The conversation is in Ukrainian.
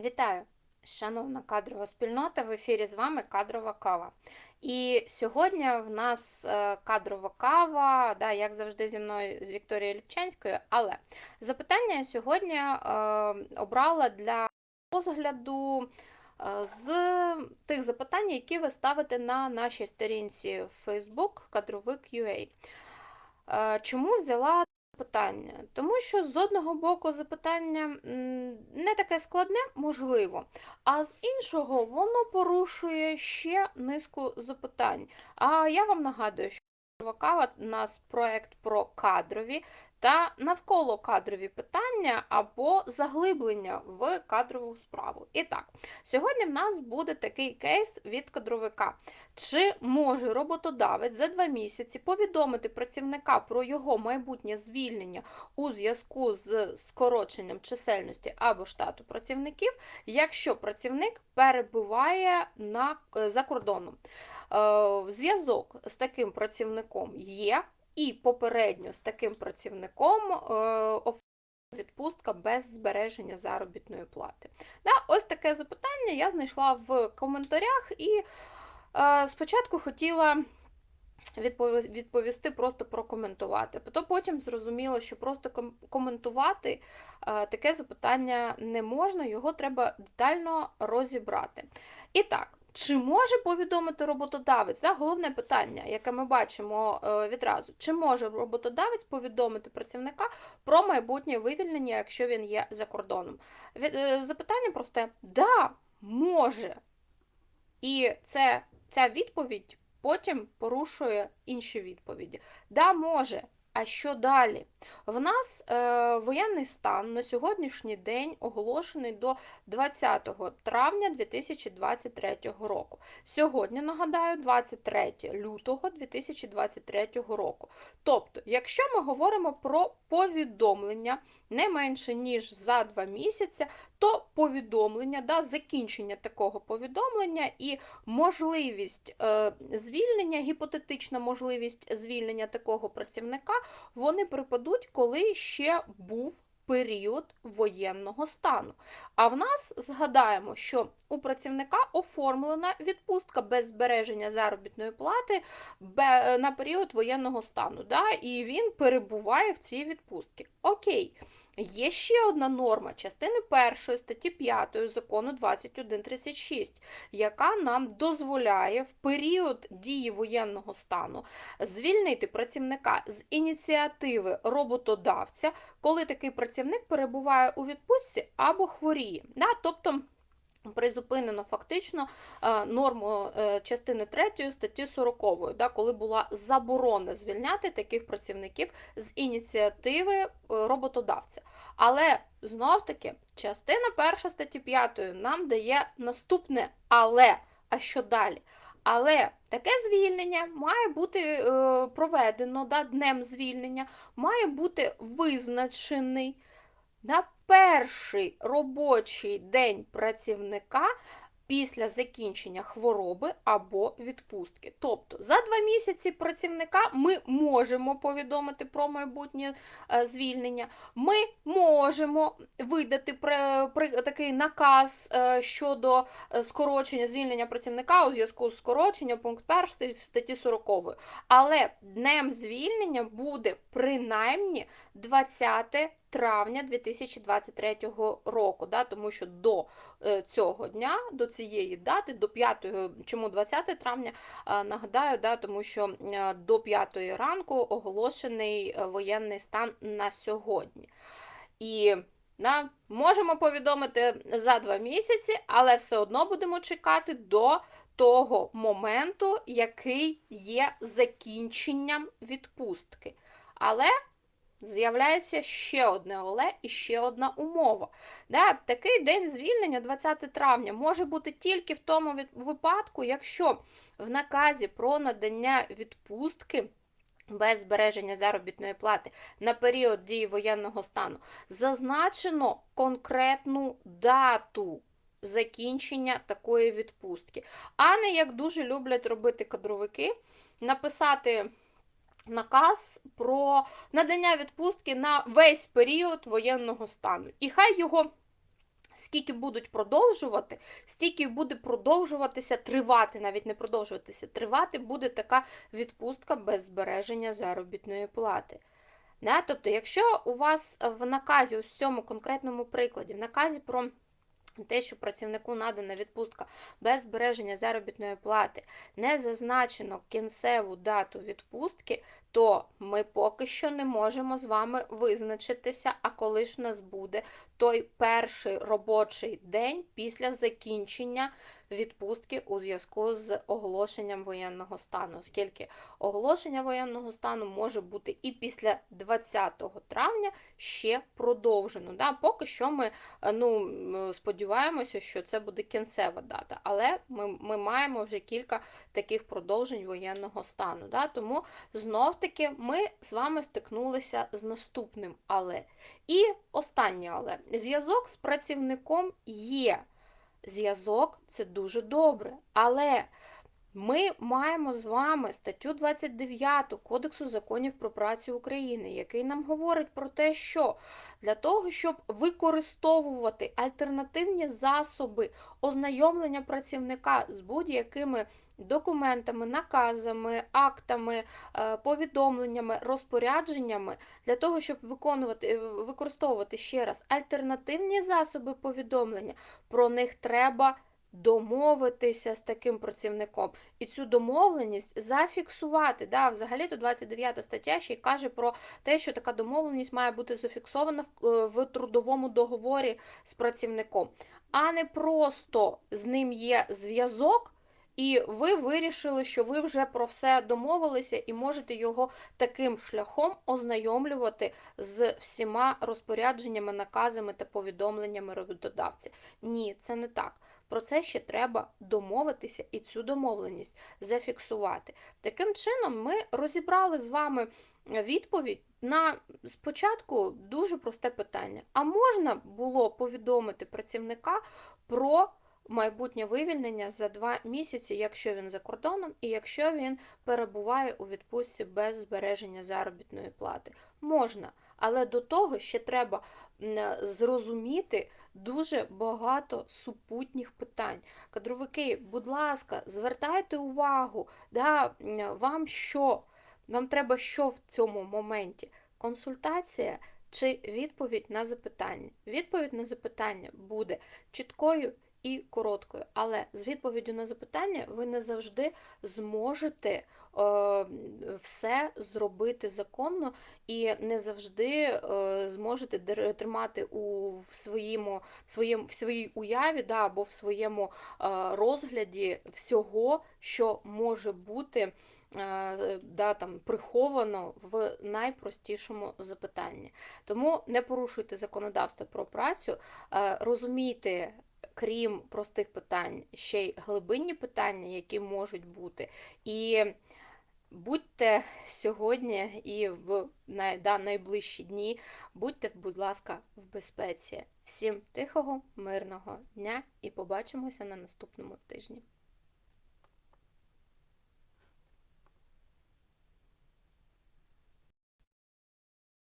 Вітаю, шановна кадрова спільнота. В ефірі з вами кадрова кава. І сьогодні в нас е, кадрова кава, да, як завжди, зі мною з Вікторією Ліпчанською. Але запитання я сьогодні е, обрала для розгляду е, з тих запитань, які ви ставите на нашій сторінці в Facebook кадровик.ua. Е, Чому взяла питання? Тому що з одного боку запитання не таке складне, можливо, а з іншого воно порушує ще низку запитань. А я вам нагадую, що «Кадрова кава» у нас проект про кадрові та навколо кадрові питання або заглиблення в кадрову справу. І так, сьогодні в нас буде такий кейс від кадровика. Чи може роботодавець за два місяці повідомити працівника про його майбутнє звільнення у зв'язку з скороченням чисельності або штату працівників, якщо працівник перебуває на, е, за кордоном? Е, Зв'язок з таким працівником є, і попередньо з таким працівником е, відпустка без збереження заробітної плати. Да, ось таке запитання я знайшла в коментарях і е, спочатку хотіла відповісти, просто прокоментувати. Потім зрозуміло, що просто коментувати е, таке запитання не можна, його треба детально розібрати. І так. Чи може повідомити роботодавець? Да, головне питання, яке ми бачимо е, відразу. Чи може роботодавець повідомити працівника про майбутнє вивільнення, якщо він є за кордоном? Е, Запитання просте: да, може. І це, ця відповідь потім порушує інші відповіді. Да, може. А що далі? В нас е, воєнний стан на сьогоднішній день оголошений до 20 травня 2023 року. Сьогодні, нагадаю, 23 лютого 2023 року. Тобто, якщо ми говоримо про повідомлення не менше, ніж за 2 місяці, то повідомлення, да, закінчення такого повідомлення і можливість е, звільнення, гіпотетична можливість звільнення такого працівника, вони припадуть, коли ще був період воєнного стану. А в нас згадаємо, що у працівника оформлена відпустка без збереження заробітної плати на період воєнного стану, да, і він перебуває в цій відпустці. Окей. Є ще одна норма частини 1 статті 5 закону 2136, яка нам дозволяє в період дії воєнного стану звільнити працівника з ініціативи роботодавця, коли такий працівник перебуває у відпустці або хворіє. Тобто призупинено фактично е, норму е, частини 3 статті 40, да, коли була заборона звільняти таких працівників з ініціативи е, роботодавця. Але знов таки частина 1 статті 5 нам дає наступне але. А що далі? Але таке звільнення має бути проведено да, днем звільнення, має бути визначений на перший робочий день працівника після закінчення хвороби або відпустки. Тобто за два місяці працівника ми можемо повідомити про майбутнє е, звільнення, ми можемо видати такий наказ е, щодо е, скорочення звільнення працівника у зв'язку з скороченням пункт 1 статті 40. Але днем звільнення буде принаймні 20 травня 2023 року, да, тому що до е, цього дня, до цієї дати, до 5, чому 20 травня, нагадаю, да, тому що е, до 5 ранку оголошений е, воєнний стан на сьогодні. І да, можемо повідомити за 2 місяці, але все одно будемо чекати до того моменту, який є закінченням відпустки. Але з'являється ще одне але і ще одна умова. Да, такий день звільнення, 20 травня, може бути тільки в тому випадку, якщо в наказі про надання відпустки без збереження заробітної плати на період дії воєнного стану зазначено конкретну дату. Закінчення такої відпустки, а не як дуже люблять робити кадровики, написати наказ про надання відпустки на весь період воєнного стану. І хай його скільки будуть продовжувати, стільки буде продовжуватися тривати, навіть не продовжуватися, тривати буде така відпустка без збереження заробітної плати. Тобто, якщо у вас в наказі, в цьому конкретному прикладі, в наказі про те, що працівнику надана відпустка без збереження заробітної плати, не зазначено кінцеву дату відпустки, то ми поки що не можемо з вами визначитися, а коли ж в нас буде той перший робочий день після закінчення відпустки у зв'язку з оголошенням воєнного стану, оскільки оголошення воєнного стану може бути і після 20 травня ще продовжено. Да? Поки що ми е, ну, сподіваємося, що це буде кінцева дата, але ми, ми маємо вже кілька таких продовжень воєнного стану. Да? Тому знов-таки ми з вами стикнулися з наступним але. І останнє але. Зв'язок з працівником є. Зв'язок це дуже добре, але ми маємо з вами статтю 29 Кодексу законів про працю України, який нам говорить про те, що для того, щоб використовувати альтернативні засоби ознайомлення працівника з будь-якими документами, наказами, актами, е, повідомленнями, розпорядженнями, для того, щоб виконувати, е, використовувати ще раз альтернативні засоби повідомлення, про них треба домовитися з таким працівником і цю домовленість зафіксувати. Да, Взагалі-то 29 стаття ще й каже про те, що така домовленість має бути зафіксована в, е, в трудовому договорі з працівником, а не просто з ним є зв'язок. І ви вирішили, що ви вже про все домовилися і можете його таким шляхом ознайомлювати з всіма розпорядженнями, наказами та повідомленнями роботодавця. Ні, це не так. Про це ще треба домовитися і цю домовленість зафіксувати. Таким чином, ми розібрали з вами відповідь на спочатку дуже просте питання: а можна було повідомити працівника про майбутнє вивільнення за два місяці, якщо він за кордоном, і якщо він перебуває у відпустці без збереження заробітної плати. Можна, але до того ще треба зрозуміти дуже багато супутніх питань. Кадровики, будь ласка, звертайте увагу, да, вам що? Вам треба що в цьому моменті? Консультація чи відповідь на запитання? Відповідь на запитання буде чіткою і короткою, але з відповіддю на запитання ви не завжди зможете е, все зробити законно і не завжди е, зможете тримати у в своєму, в своєму в своїй уяві да, або в своєму е, розгляді всього, що може бути. Да, там приховано в найпростішому запитанні. Тому не порушуйте законодавство про працю, розумійте крім простих питань, ще й глибинні питання, які можуть бути. І будьте сьогодні і в найближчі дні, будьте, будь ласка, в безпеці. Всім тихого, мирного дня і побачимося на наступному тижні.